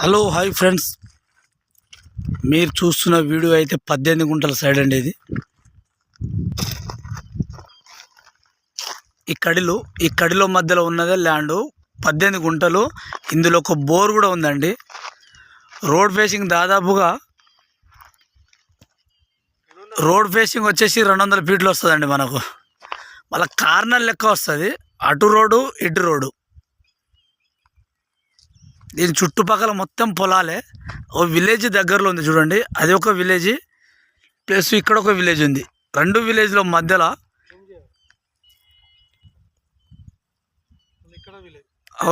Hello hi friends. మీరు చూస్తున్న video అయితే పద్దెనిమిది గుంటల సైడ్ అండి ఇది. ఈ కడిలో ఈ కడిలో మధ్యలో ఉన్నదే ల్యాండ్. పద్దెనిమిది గుంటలు. ఇందులో ఒక బోర్ కూడా ఉందండి. రోడ్ ఫేసింగ్ దాదాపుగా రోడ్ ఫేసింగ్ వచ్చేసి రెండు వందల ఫీట్లు వస్తుందండి మనకు. మళ్ళీ కార్నర్ లెక్క వస్తుంది. అటు రోడ్డు ఇటు రోడ్డు. దీని చుట్టుపక్కల మొత్తం పొలాలే. ఓ విలేజ్ దగ్గరలో ఉంది చూడండి. అది ఒక విలేజ్ ప్లస్ ఇక్కడ ఒక విలేజ్ ఉంది. రెండు విలేజ్ల మధ్యలో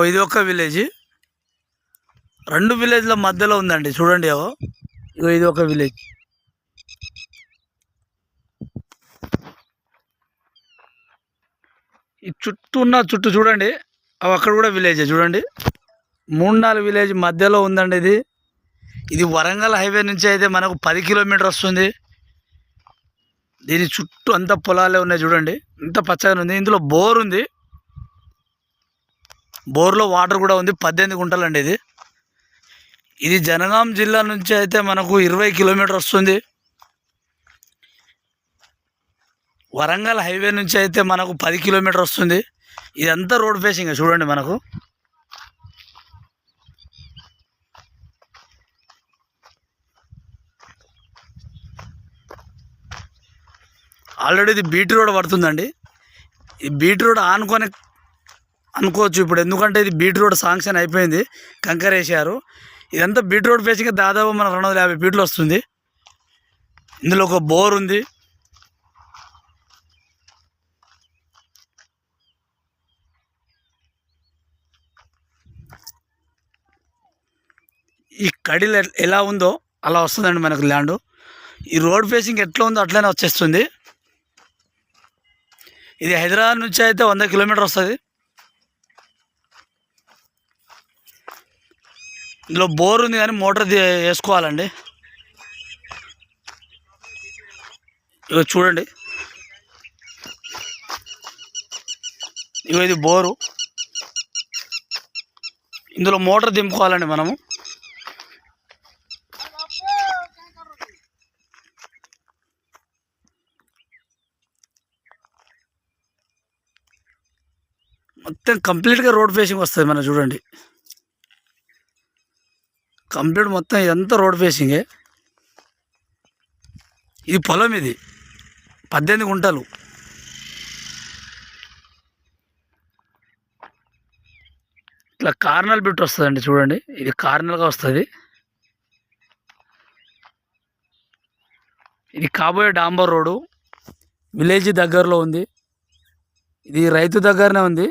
ఇది ఒక విలేజ్. రెండు విలేజ్ల మధ్యలో ఉందండి. చూడండి ఓ ఇగో ఇది ఒక విలేజ్. ఈ చుట్టూ ఉన్న చుట్టూ చూడండి. అవి అక్కడ కూడా విలేజే చూడండి. మూడు నాలుగు విలేజ్ మధ్యలో ఉందండి ఇది. ఇది వరంగల్ హైవే నుంచి అయితే మనకు పది కిలోమీటర్ వస్తుంది. దీని చుట్టూ అంతా పొలాలే ఉన్నాయి చూడండి. ఇంత పచ్చగా ఉంది. ఇందులో బోర్ ఉంది. బోర్లో వాటర్ కూడా ఉంది. పద్దెనిమిది గుంటలండి ఇది. ఇది జనగాం జిల్లా నుంచి అయితే మనకు ఇరవై కిలోమీటర్ వస్తుంది. వరంగల్ హైవే నుంచి అయితే మనకు పది కిలోమీటర్ వస్తుంది. ఇదంతా రోడ్ ఫేసింగ్ చూడండి మనకు. ఆల్రెడీ ఇది బీటీ రోడ్ పడుతుందండి. ఈ బీటీ రోడ్ ఆనుకొని అనుకోవచ్చు ఇప్పుడు. ఎందుకంటే ఇది బీటీ రోడ్ శాంక్షన్ అయిపోయింది. కంకర్ వేసారు ఇదంతా బీటీ రోడ్ ఫేసింగ్ దాదాపు మన రెండు వందల యాభై ఫీట్లు వస్తుంది. ఇందులో ఒక బోర్ ఉంది. ఈ కడిలు ఎలా ఉందో అలా వస్తుందండి మనకు ల్యాండ్. ఈ రోడ్ ఫేసింగ్ ఎట్లా ఉందో అట్లనే వచ్చేస్తుంది. ఇది హైదరాబాద్ నుంచి అయితే వంద కిలోమీటర్ వస్తుంది. ఇందులో బోర్ ఉంది కానీ మోటార్ వేసుకోవాలండి. ఇగో చూడండి. ఇగో ఇది బోరు. ఇందులో మోటార్ దింపుకోవాలండి మనము. మొత్తం కంప్లీట్గా రోడ్ ఫేసింగ్ వస్తుంది మనం చూడండి. కంప్లీట్ మొత్తం ఇదంతా రోడ్ ఫేసింగే ఇది పొలం ఇది. పద్దెనిమిది గుంటలు. ఇట్లా కార్నల్ బిట్ వస్తుందండి చూడండి. ఇది కార్నల్గా వస్తుంది. ఇది కాబోయే డాంబర్ రోడ్డు. విలేజ్ దగ్గరలో ఉంది. ఇది రైతు దగ్గరనే ఉంది.